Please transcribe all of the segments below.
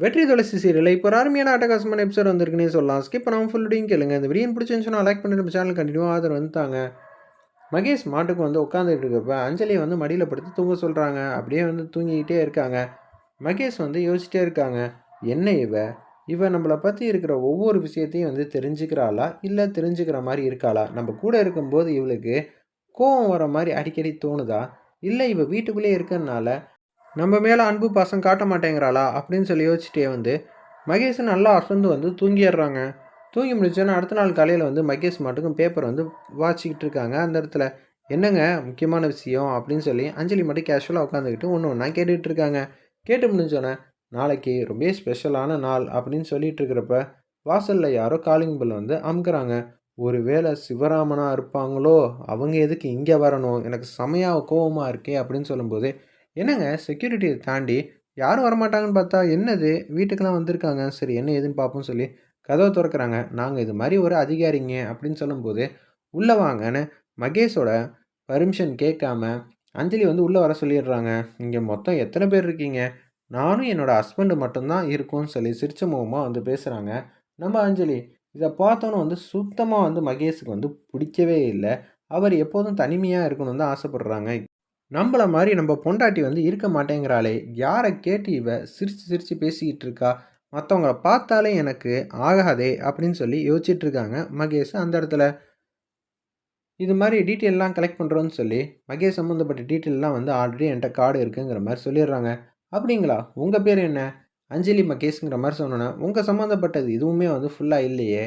வெற்றி துளசி சீரியல். இப்போ ஒரு அருமையான ஆட்டகாசமான எபிசோட் வந்திருக்குன்னே சொல்லலாம். ஸ்கிப் பண்ணாமல் ஃபுல்லுடையும் கேளுங்க. இந்த வீடியோ பிடிச்சிருந்துச்சுன்னா லைக் பண்ணி நம்ம சேனல் கண்டினியூ ஆதரவு வந்துட்டாங்க. மகேஷ் மாட்டுக்கு வந்து உட்காந்துட்டு இருக்கிறப்ப அஞ்சலியை வந்து மடியில் படுத்து தூங்க சொல்கிறாங்க அப்படியே வந்து தூங்கிக்கிட்டே இருக்காங்க. மகேஷ் வந்து யோசிச்சிட்டே இருக்காங்க. என்ன இவ? இவ நம்மளை பற்றி இருக்கிற ஒவ்வொரு விஷயத்தையும் வந்து தெரிஞ்சுக்கிறாளா? இல்லை தெரிஞ்சுக்கிற மாதிரி இருக்காளா? நம்ம கூட இருக்கும்போது இவளுக்கு கோவம் வர மாதிரி அடிக்கடி தோணுதா? இல்லை இவ வீட்டுக்குள்ளேயே இருக்கறனால நம்ம மேலே அன்பு பாசம் காட்ட மாட்டேங்கிறாளா? அப்படின்னு சொல்லி யோசிச்சுட்டே வந்து மகேஷ் நல்லா அசந்து வந்து தூங்கிடுறாங்க. தூங்கி முடிச்சோன்னா அடுத்த நாள் காலையில் வந்து மகேஷ் மாட்டுக்கும் பேப்பர் வந்து வாச்சிக்கிட்டு இருக்காங்க. அந்த இடத்துல என்னங்க முக்கியமான விஷயம்? அப்படின்னு சொல்லி அஞ்சலி மட்டும் கேஷுவலாக உட்காந்துக்கிட்டு ஒன்று ஒன்றா கேட்டுக்கிட்டு இருக்காங்க. கேட்டு முடிஞ்சோன்னே நாளைக்கு ரொம்ப ஸ்பெஷலான நாள் அப்படின்னு சொல்லிட்டு இருக்கிறப்ப வாசலில் யாரோ காலிங் பெல் வந்து அமுக்குறாங்க. ஒருவேளை சிவராமனாக இருப்பாங்களோ? அவங்க எதுக்கு இங்கே வரணும்? எனக்கு செமையாக கோவமாக இருக்கே அப்படின்னு சொல்லும்போது என்னங்க செக்யூரிட்டியை தாண்டி யாரும் வரமாட்டாங்கன்னு பார்த்தா என்னது? வீட்டுக்கெல்லாம் வந்திருக்காங்க. சரி என்ன ஏதுன்னு பார்ப்போம் சொல்லி கதவை திறக்கிறாங்க. நாங்கள் இது மாதிரி ஒரு அதிகாரிங்க அப்படின்னு சொல்லும்போது உள்ளே வாங்கன்னு மகேஷோட பர்மிஷன் கேட்காம அஞ்சலி வந்து உள்ளே வர சொல்லிடுறாங்க. இங்கே மொத்தம் எத்தனை பேர் இருக்கீங்க? நானும் என்னோட ஹஸ்பண்டு மட்டும்தான் இருக்கும்னு சொல்லி சிரிச்ச முகமாக வந்து பேசுகிறாங்க நம்ம அஞ்சலி இதை பார்த்தோன்னு வந்து சுத்தமாக வந்து மகேஷுக்கு வந்து பிடிக்கவே இல்லை. அவர் எப்போதும் தனிமையாக இருக்கணும்னு தான் ஆசைப்படுறாங்க. நம்மள மாதிரி நம்ம பொண்டாட்டி வந்து இருக்க மாட்டேங்கிறாளே. யாரை கேட்டு இவ சிரித்து சிரித்து பேசிக்கிட்டு இருக்கா? மற்றவங்கள பார்த்தாலே எனக்கு ஆகாதே அப்படின்னு சொல்லி யோசிச்சுட்டு இருக்காங்க மகேஷ் அந்த இடத்துல. இது மாதிரி டீட்டெயிலெலாம் கலெக்ட் பண்ணுறோன்னு சொல்லி மகேஷ் சம்மந்தப்பட்ட டீட்டெயிலெலாம் வந்து ஆல்ரெடி என்கிட்ட கார்டு இருக்குங்கிற மாதிரி சொல்லிடுறாங்க. அப்படிங்களா? உங்கள் பேர் என்ன? அஞ்சலி மகேஷ்ங்கிற மாதிரி சொன்னோன்னே உங்கள் சம்மந்தப்பட்டது இதுவுமே வந்து ஃபுல்லாக இல்லையே.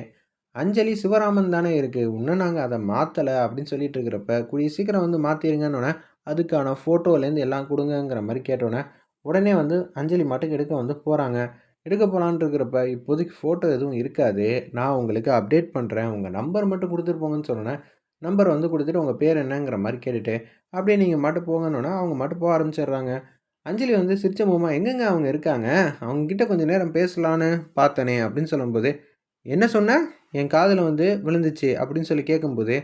அஞ்சலி சிவராமன் தானே இருக்குது இன்னும் நாங்கள் அதை மாற்றலை அப்படின்னு சொல்லிட்டு இருக்கிறப்ப கூடிய சீக்கிரம் வந்து மாற்றிருங்கன்னு அதுக்கான ஃபோட்டோலேருந்து எல்லாம் கொடுங்கங்கிற மாதிரி கேட்டோன்னே உடனே வந்து அஞ்சலி மட்டும் எடுக்க வந்து போகிறாங்க எடுக்க போகலான்னு இருக்கிறப்ப இப்போதைக்கு ஃபோட்டோ எதுவும் இருக்காது. நான் உங்களுக்கு அப்டேட் பண்ணுறேன் உங்கள் நம்பர் மட்டும் கொடுத்துட்டு போங்கன்னு சொன்னேன் நம்பர் வந்து கொடுத்துட்டு உங்கள் பேர் என்னங்கிற மாதிரி கேட்டுட்டு அப்படியே நீங்கள் மட்டும் போங்கன்னொன்னே அவங்க மட்டும் போக ஆரம்பிச்சிடுறாங்க. அஞ்சலி வந்து சிரிச்ச மூமா எங்கெங்க அவங்க இருக்காங்க? அவங்கக்கிட்ட கொஞ்சம் நேரம் பேசலான்னு பார்த்தனே அப்படின்னு சொல்லும்போது என்ன சொன்ன? என் காதில் வந்து விழுந்துச்சு அப்படின்னு சொல்லி கேட்கும்போது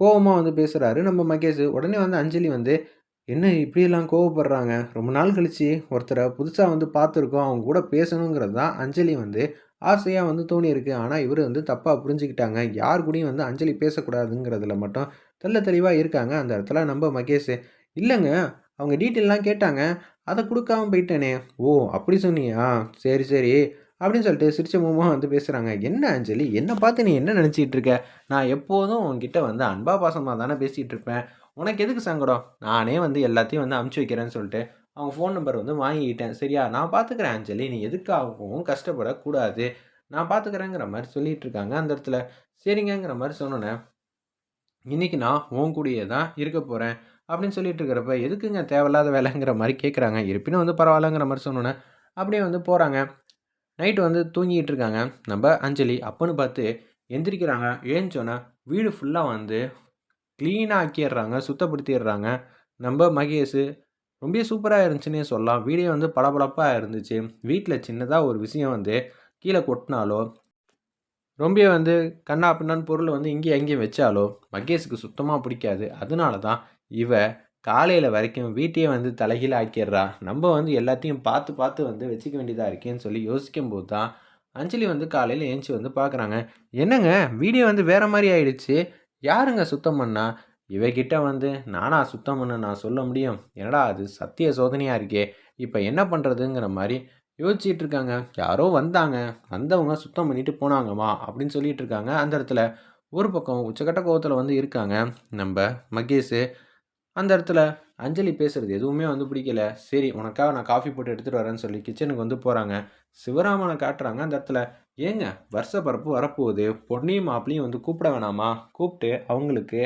கோவமாக வந்து பேசுகிறாரு நம்ம மகேஷ் உடனே வந்து அஞ்சலி வந்து என்ன இப்படியெல்லாம் கோவப்படுறாங்க? ரொம்ப நாள் கழித்து ஒருத்தரை புதுசாக வந்து பார்த்துருக்கோம். அவங்க கூட பேசணுங்கிறது தான் அஞ்சலி வந்து ஆசையாக வந்து தோணியிருக்கு. ஆனால் இவர் வந்து தப்பாக புரிஞ்சுக்கிட்டாங்க. யார் கூடயும் வந்து அஞ்சலி பேசக்கூடாதுங்கிறதுல மட்டும் தெல்ல தெளிவாக இருக்காங்க. அந்த இடத்துல நம்ம மகேஷ் இல்லைங்க அவங்க டீட்டெயிலெலாம் கேட்டாங்க. அதை கொடுக்காம போயிட்டேனே. ஓ அப்படி சொன்னியா? சரி சரி. அப்படின்னு சொல்லிட்டு சிரிச்ச முகமாக வந்து பேசுகிறாங்க என்ன அஞ்சலி? என்னை பார்த்து நீ என்ன நினச்சிட்டு இருக்க? நான் எப்போதும் உங்ககிட்ட வந்து அன்பா பாசமாக தானே பேசிகிட்டு இருப்பேன். உனக்கு எதுக்கு சங்கடம்? நானே வந்து எல்லாத்தையும் வந்து அமுச்சு வைக்கிறேன்னு சொல்லிட்டு அவங்க ஃபோன் நம்பர் வந்து வாங்கிக்கிட்டேன். சரியா? நான் பார்த்துக்கிறேன் அஞ்சலி. நீ எதுக்காகவும் கஷ்டப்படக்கூடாது. நான் பார்த்துக்கிறேங்கிற மாதிரி சொல்லிட்டு இருக்காங்க அந்த இடத்துல. சரிங்கங்கிற மாதிரி சொன்னோன்னே இன்றைக்கி நான் உன் கூடியே தான் இருக்க போகிறேன் அப்படின்னு சொல்லிட்டு இருக்கிறப்ப எதுக்குங்க தேவையில்லாத வேலைங்கிற மாதிரி கேட்குறாங்க இருப்பினும் வந்து பரவாயில்லங்கிற மாதிரி சொன்னோன்னே அப்படியே வந்து போகிறாங்க நைட்டு வந்து தூங்கிட்டு இருக்காங்க நம்ம அஞ்சலி அப்போன்னு பார்த்து எந்திரிக்கிறாங்க. ஏஞ்சோன்னா வீடு ஃபுல்லாக வந்து க்ளீனாக ஆக்கிடுறாங்க சுத்தப்படுத்திடுறாங்க. நம்ம மகேஷ் ரொம்ப சூப்பராக இருந்துச்சுன்னே சொல்லலாம். வீடே வந்து பளபளப்பாக இருந்துச்சு. வீட்டில் சின்னதாக ஒரு விஷயம் வந்து கீழே கொட்டினாலோ ரொம்ப வந்து கண்ணா பின்னான்னு பொருள் வந்து இங்கேயும் எங்கேயும் வச்சாலோ மகேஷுக்கு சுத்தமாக பிடிக்காது. அதனால தான் இவ காலையில் வரைக்கும் வீட்டையே வந்து தலைகீழ ஆக்கிடுறா. நம்ம வந்து எல்லாத்தையும் பார்த்து பார்த்து வந்து வச்சுக்க வேண்டியதாக இருக்கேன்னு சொல்லி யோசிக்கும் போது தான் அஞ்சலி வந்து காலையில் ஏஞ்சி வந்து பார்க்குறாங்க. என்னங்க? வீடியோ வந்து வேறு மாதிரி ஆயிடுச்சு. யாருங்க சுத்தம் பண்ணா? இவகிட்ட வந்து நானா சுத்தம் பண்ண நான் சொல்ல முடியும். என்னடா அது சத்திய சோதனையாக இருக்கே. இப்போ என்ன பண்ணுறதுங்கிற மாதிரி யோசிச்சுட்டு இருக்காங்க. யாரோ வந்தாங்க. வந்தவங்க சுத்தம் பண்ணிட்டு போனாங்கம்மா அப்படின்னு சொல்லிட்டு இருக்காங்க. அந்த இடத்துல ஒரு பக்கம் உச்சக்கட்ட கோவத்தில் வந்து இருக்காங்க நம்ம மகேஷ். அந்த இடத்துல அஞ்சலி பேசுகிறது எதுவுமே வந்து பிடிக்கல. சரி உனக்காக நான் காஃபி போட்டு எடுத்துகிட்டு வரேன்னு சொல்லி கிச்சனுக்கு வந்து போகிறாங்க சிவராமனை காட்டுறாங்க அந்த இடத்துல. ஏங்க வருஷ பரப்பு வரப்போகுது. பொன்னியும் மாப்பிளையும் வந்து கூப்பிட வேணாமா? கூப்பிட்டு அவங்களுக்கு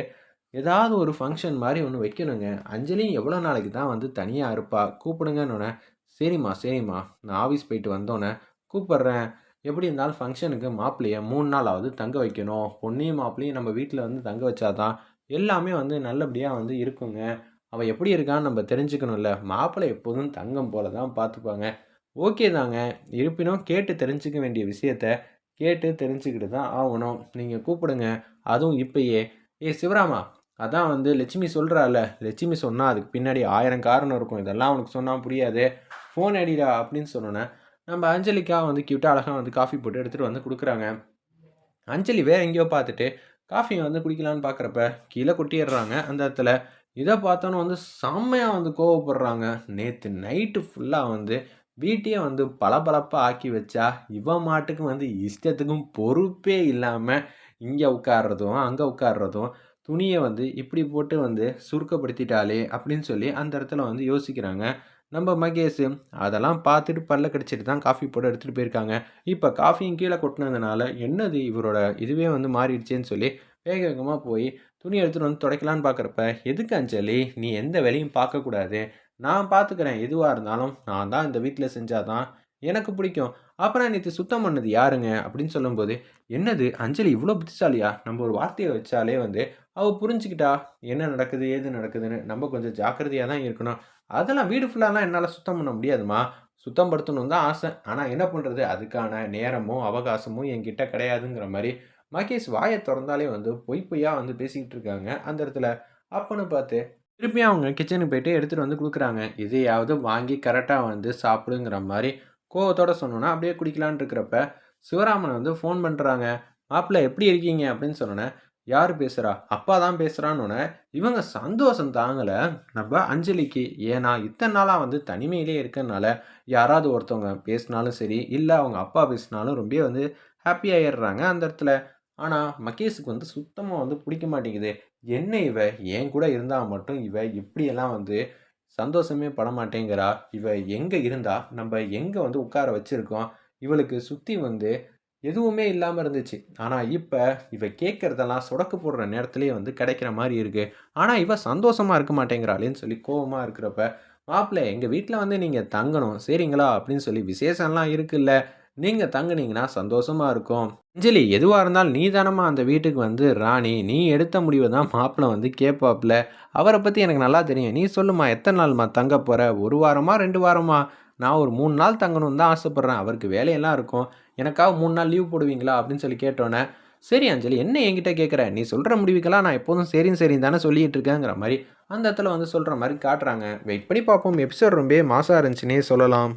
ஏதாவது ஒரு ஃபங்க்ஷன் மாதிரி ஒன்று வைக்கணுங்க. அஞ்சலியும் எவ்வளோ நாளைக்கு தான் வந்து தனியாக இருப்பா? கூப்பிடுங்கன்னு சரிம்மா சரிம்மா. நான் ஆஃபீஸ் போயிட்டு வந்தோன்னே கூப்பிட்றேன். எப்படி இருந்தாலும் ஃபங்க்ஷனுக்கு மாப்பிள்ளைய மூணு நாளாவது தங்க வைக்கணும். பொன்னியும் மாப்பிளையும் நம்ம வீட்டில் வந்து தங்க வச்சாதான் எல்லாமே வந்து நல்லபடியாக வந்து இருக்குங்க. அவள் எப்படி இருக்கான்னு நம்ம தெரிஞ்சுக்கணும்ல. மாப்பிள்ளை எப்போதும் தங்கம் போல தான் பார்த்துப்பாங்க ஓகே தாங்க. இருப்பினும் கேட்டு தெரிஞ்சுக்க வேண்டிய விஷயத்த கேட்டு தெரிஞ்சுக்கிட்டு தான் ஆகணும். நீங்கள் கூப்பிடுங்க. அதுவும் இப்பயே. ஏ சிவராமா அதான் வந்து லட்சுமி சொல்கிறாள் லட்சுமி சொன்னால் அதுக்கு பின்னாடி ஆயிரம் காரணம் இருக்கும். இதெல்லாம் அவனுக்கு சொன்னால் புரியாது. ஃபோன் அடிடா அப்படின்னு சொன்னோன்னே நம்ம அஞ்சலிக்காக வந்து க்யூட்டாக அழகாக வந்து காஃபி போட்டு எடுத்துகிட்டு வந்து கொடுக்குறாங்க. அஞ்சலி வேற எங்கேயோ பார்த்துட்டு காஃபியை வந்து குடிக்கலான்னு பார்க்குறப்ப கீழே கொட்டிடுறாங்க அந்த இடத்துல. இதை பார்த்தோன்னு வந்து செம்மையாக வந்து கோவப்படுறாங்க. நேற்று நைட்டு ஃபுல்லாக வந்து வீட்டையே வந்து பளபளப்பாக ஆக்கி வச்சா இவன் மாட்டுக்கு வந்து இஷ்டத்துக்கும் பொறுப்பே இல்லாமல் இங்கே உட்கார்றதும் அங்கே உட்கார்றதும் துணியை வந்து இப்படி போட்டு வந்து சுருக்கப்படுத்திட்டாளே அப்படின்னு சொல்லி அந்த இடத்துல வந்து யோசிக்கிறாங்க. நம்ம மகேஷ் அதெல்லாம் பார்த்துட்டு பல்ல கடிச்சிட்டு தான் காஃபி போட்டு எடுத்துகிட்டு போயிருக்காங்க. இப்போ காஃபியும் கீழே கொட்டினதுனால என்னது இவரோட இதுவே வந்து மாறிடுச்சேன்னு சொல்லி வேக வேகமாக போய் துணி எடுத்துகிட்டு வந்து துடைக்கலான்னு பார்க்குறப்ப எதுக்கு அஞ்சலி? நீ எந்த வேலையும் பார்க்கக்கூடாது நான் பார்த்துக்கிறேன். எதுவாக இருந்தாலும் நான் தான் இந்த வீட்டில் செஞ்சாதான் எனக்கு பிடிக்கும். அப்புறம் நேற்று சுத்தம் பண்ணது யாருங்க? அப்படின்னு சொல்லும்போது என்னது? அஞ்சலி இவ்வளோ புத்திசாலியா? நம்ம ஒரு வார்த்தையை வச்சாலே வந்து அவள் புரிஞ்சுக்கிட்டா என்ன நடக்குது ஏது நடக்குதுன்னு நம்ம கொஞ்சம் ஜாக்கிரதையாக தான் இருக்கணும். அதெல்லாம் வீடு ஃபுல்லாலாம் என்னால் சுத்தம் பண்ண முடியாதுமா சுத்தம் படுத்தணும் தான் ஆசை. ஆனால் என்ன பண்ணுறது அதுக்கான நேரமும் அவகாசமும் என்கிட்ட கிடையாதுங்கிற மாதிரி மகேஷ் வாயை திறந்தாலே வந்து பொய் பொய்யாக வந்து பேசிக்கிட்டு இருக்காங்க. அந்த இடத்துல அப்பன்னு பார்த்து திருப்பி அவங்க கிச்சனுக்கு போயிட்டு எடுத்துகிட்டு வந்து கொடுக்குறாங்க. இதையாவது வாங்கி கரெக்டாக வந்து சாப்பிடுங்கிற மாதிரி கோவத்தோடு சொன்னோன்னா அப்படியே குடிக்கலான் இருக்கிறப்ப சிவராமனை வந்து ஃபோன் பண்ணுறாங்க மாப்பிள்ளை எப்படி இருக்கீங்க? அப்படின்னு சொன்னோன்னே யார் பேசுகிறா அப்பா தான் பேசுகிறான்னு இவங்க சந்தோஷம் தாங்கலை. நம்ம அஞ்சலிக்கு ஏன்னா இத்தனை நாளாக வந்து தனிமையிலே இருக்கிறனால யாராவது ஒருத்தவங்க பேசினாலும் சரி இல்லை அவங்க அப்பா பேசினாலும் ரொம்ப வந்து ஹாப்பி ஆயிடுறாங்க அந்த இடத்துல. ஆனால் மகேஷுக்கு வந்து சுத்தமாக வந்து பிடிக்க மாட்டேங்குது. என்ன இவ? என் கூட இருந்தால் மட்டும் இவ இப்படியெல்லாம் வந்து சந்தோஷமே பட மாட்டேங்கிறா. இவ எங்கே இருந்தால் நம்ம எங்கே வந்து உட்கார வச்சுருக்கோம்? இவளுக்கு சுற்றி வந்து எதுவுமே இல்லாமல் இருந்துச்சு. ஆனால் இப்போ இவ கேட்குறதெல்லாம் சொடக்கு போடுற நேரத்துலேயே வந்து கிடைக்கிற மாதிரி இருக்குது ஆனால் இவ சந்தோஷமாக இருக்க மாட்டேங்கிறாளேன்னு சொல்லி கோவமாக இருக்கிறப்ப மாப்பிள்ளை எங்கள் வீட்டில் வந்து நீங்கள் தங்கணும். சரிங்களா? அப்படின்னு சொல்லி விசேஷம்லாம் இருக்குல்ல. நீங்கள் தங்குனீங்கன்னா சந்தோஷமாக இருக்கும். அஞ்சலி எதுவாக இருந்தாலும் நீ தானம்மா அந்த வீட்டுக்கு வந்து ராணி. நீ எடுத்த முடிவை தான் மாப்பிள்ளை வந்து கேட்பாப்புல அவரை பற்றி எனக்கு நல்லா தெரியும். நீ சொல்லுமா எத்தனை நாள்மா தங்க போகிற ஒரு வாரமா? ரெண்டு வாரமா? நான் ஒரு மூணு நாள் தங்கணும்னு தான் ஆசைப்பட்றேன். அவருக்கு வேலையெல்லாம் இருக்கும். எனக்காக மூணு நாள் லீவ் போடுவீங்களா? அப்படின்னு சொல்லி கேட்டோன்னே சரி அஞ்சலி என்ன என்கிட்ட கேட்குற? நீ சொல்கிற முடிவுக்கெல்லாம் நான் எப்போதும் சரின்னு சரின்னு தானே சொல்லிகிட்டு இருக்கேங்கிற மாதிரி அந்த இடத்துல வந்து சொல்கிற மாதிரி காட்டுறாங்க. வெயிட் பண்ணி பார்ப்போம். எபிசோட் ரொம்ப மாசாக இருந்துச்சுன்னே சொல்லலாம்.